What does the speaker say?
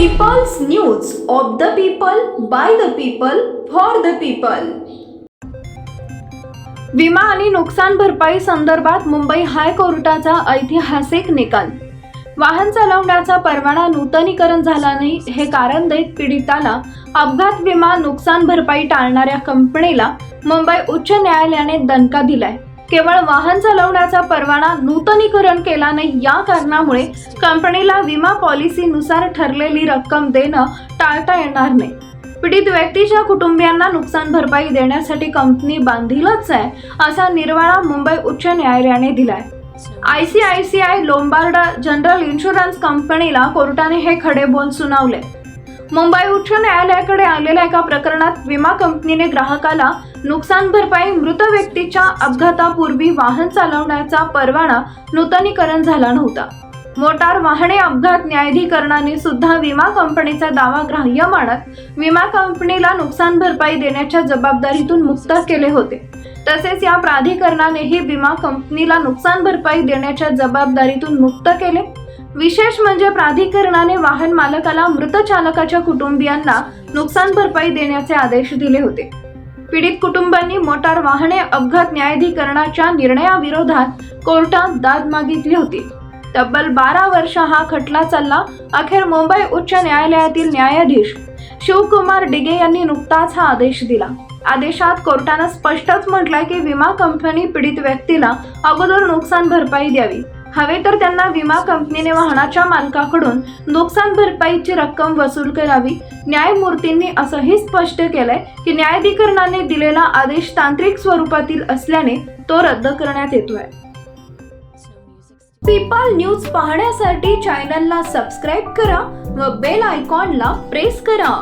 People's news of the people by the people for the people विमा आणि नुकसान भरपाई संदर्भात मुंबई हायकोर्टाचा ऐतिहासिक निकाल. वाहन चालवण्याचा परवाना नूतनीकरण झाला नाही हे कारण देत पीडिताला अपघात विमा नुकसान भरपाई टाळणाऱ्या कंपनीला मुंबई उच्च न्यायालयाने दणका दिलाय. केवळ वाहन चालवण्याचा परवाना नूतनीकरण केला नाही. या कारणामुळे कंपनीला विमा पॉलिसीनुसार ठरलेली रक्कम देणं टाळता येणार नाही. पीडित व्यक्तीच्या कुटुंबियांना नुकसान भरपाई देण्यासाठी कंपनी बांधीलच आहे असा निर्वाळा मुंबई उच्च न्यायालयाने दिलाय. I C I C I Lombard general insurance कंपनीला कोर्टाने हे खडे बोल सुनावले. मुंबई उच्च न्यायालयाकडे आलेल्या एका प्रकरणात विमा कंपनीने ग्राहकाला नुकसान भरपाई मृत व्यक्तीच्या अपघातापूर्वी वाहन चालवण्याचा परवाना नूतनीकरण झाला नव्हता. मोटार वाहने अपघात न्यायाधिकरणाने सुद्धा विमा कंपनीचा दावा ग्राह्य मानत विमा कंपनीला नुकसान भरपाई देण्याच्या जबाबदारीतून मुक्त केले होते. तसेच या प्राधिकरणानेही विमा कंपनीला नुकसान भरपाई देण्याच्या जबाबदारीतून मुक्त केले. विशेष म्हणजे प्राधिकरणाने वाहन मालकाला मृत चालकाच्या कुटुंबियांना नुकसान भरपाई देण्याचे आदेश दिले होते. पीडित कुटुंबांनी मोटार वाहने अपघात न्यायाधिकरणाच्या निर्णयाविरोधात कोर्टात दाद मागितली होती. तब्बल बारा वर्ष हा खटला चालला. अखेर मुंबई उच्च न्यायालयातील न्यायाधीश शिवकुमार डिगे यांनी नुकताच हा आदेश दिला. आदेशात कोर्टानं स्पष्टच म्हटलंय की विमा कंपनी पीडित व्यक्तीला अगोदर नुकसान भरपाई द्यावी. हवे तर त्यांना विमा कंपनीने वाहनाच्या मालकाकडून नुकसान भरपाईची रक्कम वसूल करावी. न्यायमूर्तींनी असंही स्पष्ट केलंय की न्यायाधिकरणाने दिलेला आदेश तांत्रिक स्वरूपातील असल्याने तो रद्द करण्यात येतोय. पीपाल न्यूज पाहण्यासाठी चॅनलला सबस्क्राईब करा व बेल आयकॉनला प्रेस करा.